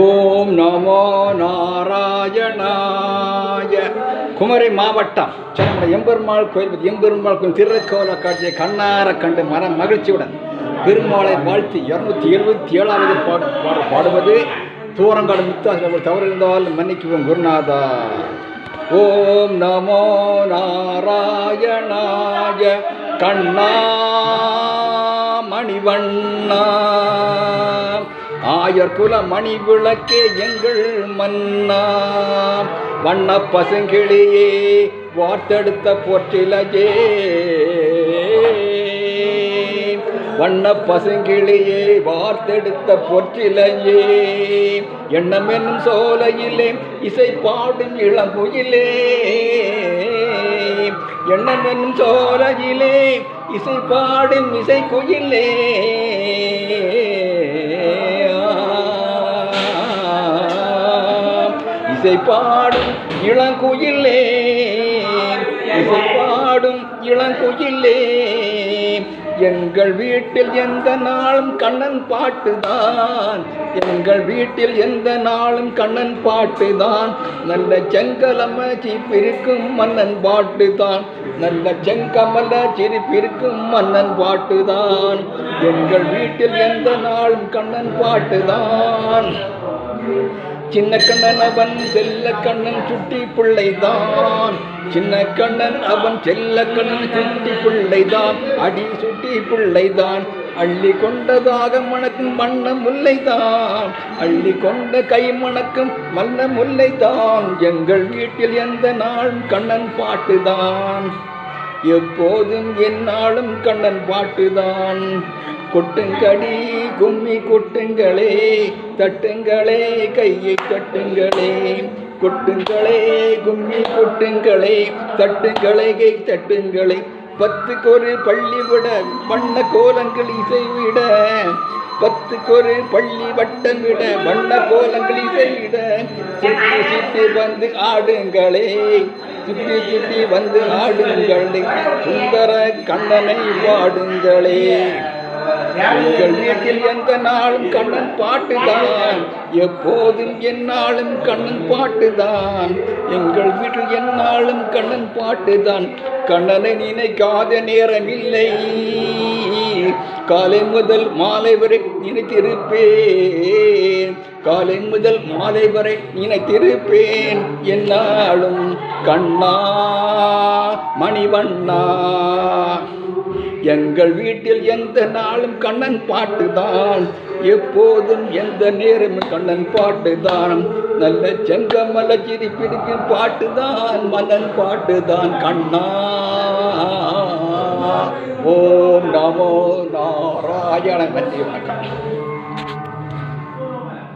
ஓம் நமோ நாராயணாய. குமரி மாவட்டம் சென்னை எம்பெருமாள் கோயில் எம்பெருமாள் கோயில் திருக்கோல காட்சியை கண்ணார கண்டு மன மகிழ்ச்சியுடன் பெருமாளை வாழ்த்தி இருநூத்தி எழுபத்தி ஏழாவது பாடு பாடு பாடுவது. தூரங்காடு முத்தாசிரம் தவறு இருந்தால் மன்னிக்குவோம் குருநாதா. ஓம் நமோ நாராயணாய. கண்ணா மணிவண்ணா. ஆயர்குல மணி விளக்கே எங்கள் மன்னா. வண்ண பசுங்கிளியே வார்த்தெடுத்த போற்றிலையே. வண்ண பசுங்கிளியே வார்த்தெடுத்த பொற்றிலையே. எண்ணமென்னும் சோலையிலே இசை பாடும் இளங்குயிலே எண்ணமென்னும் சோலையிலே இசை பாடும் இசை குயிலே இசை பாடும் இளங்குயிலே. இளங்குயிலே. எங்கள் வீட்டில் எந்த நாளும் கண்ணன் பாட்டுதான். எங்கள் வீட்டில் எந்த நாளும் கண்ணன் பாட்டுதான். நல்ல செங்கலம சிரிப்பிருக்கும் மன்னன் பாட்டுதான். நல்ல செங்கமல சிரிப்பிருக்கும் மன்னன் பாட்டுதான். எங்கள் வீட்டில் எந்த நாளும் கண்ணன் பாட்டுதான். சின்ன கண்ணன் அவன் செல்ல கண்ணன் சுட்டி பிள்ளைதான். சின்ன கண்ணன் அவன் செல்ல கண்ணன் சுட்டி பிள்ளைதான். அடி சுட்டி பிள்ளைதான். அள்ளி கொண்டதாக மணக்கும் வண்ண முல்லைதான். அள்ளி கொண்ட கை மணக்கும் வண்ண முல்லைதான். எங்கள் வீட்டில் எந்த நாளும் கண்ணன் பாட்டுதான். எப்போதும் என்னாலும் கண்ணன் பாட்டுதான். கொட்டுங்கடி கும்மி கொட்டுங்களே தட்டுங்களே கையை தட்டுங்களே. கொட்டுங்களே கும்மி கொட்டுங்களே தட்டுங்களே கை தட்டுங்களே. பத்துக்கு ஒரு பள்ளி விட வண்ண கோலங்கள் இசைவிட. பத்துக்கு ஒரு பள்ளி வட்டம் விட வண்ண கோலங்கள் இசைவிட. சுற்றி சுற்றி வந்து ஆடுங்களே சுற்றி சுற்றி வந்து ஆடுங்களே. சுந்தர கண்ணனை பாடுங்களே. எங்கள் வீட்டில் எந்த நாளும் கண்ணன் பாட்டுதான். எப்போதும் என்னாலும் கண்ணன் பாட்டுதான். எங்கள் வீட்டில் என்னாலும் கண்ணன் பாட்டுதான். கண்ணனை நினைக்காத நேரமில்லை. காலை முதல் மாலை வரை நினைத்திருப்பேன். காலை முதல் மாலை வரை நினைத்திருப்பேன். என்னாலும் கண்ணா மணிவண்ணா. எங்கள் வீட்டில் எந்த நாளும் கண்ணன் பாட்டுதான். எப்போதும் எந்த நேரமும் கண்ணன் பாட்டுதான். நல்ல செங்கமல சிரிப்பிடிக்கும் பாட்டுதான் மன்னன் பாட்டுதான். கண்ணா ஓம் நமோ நாராயண நன்றி வணக்கம்.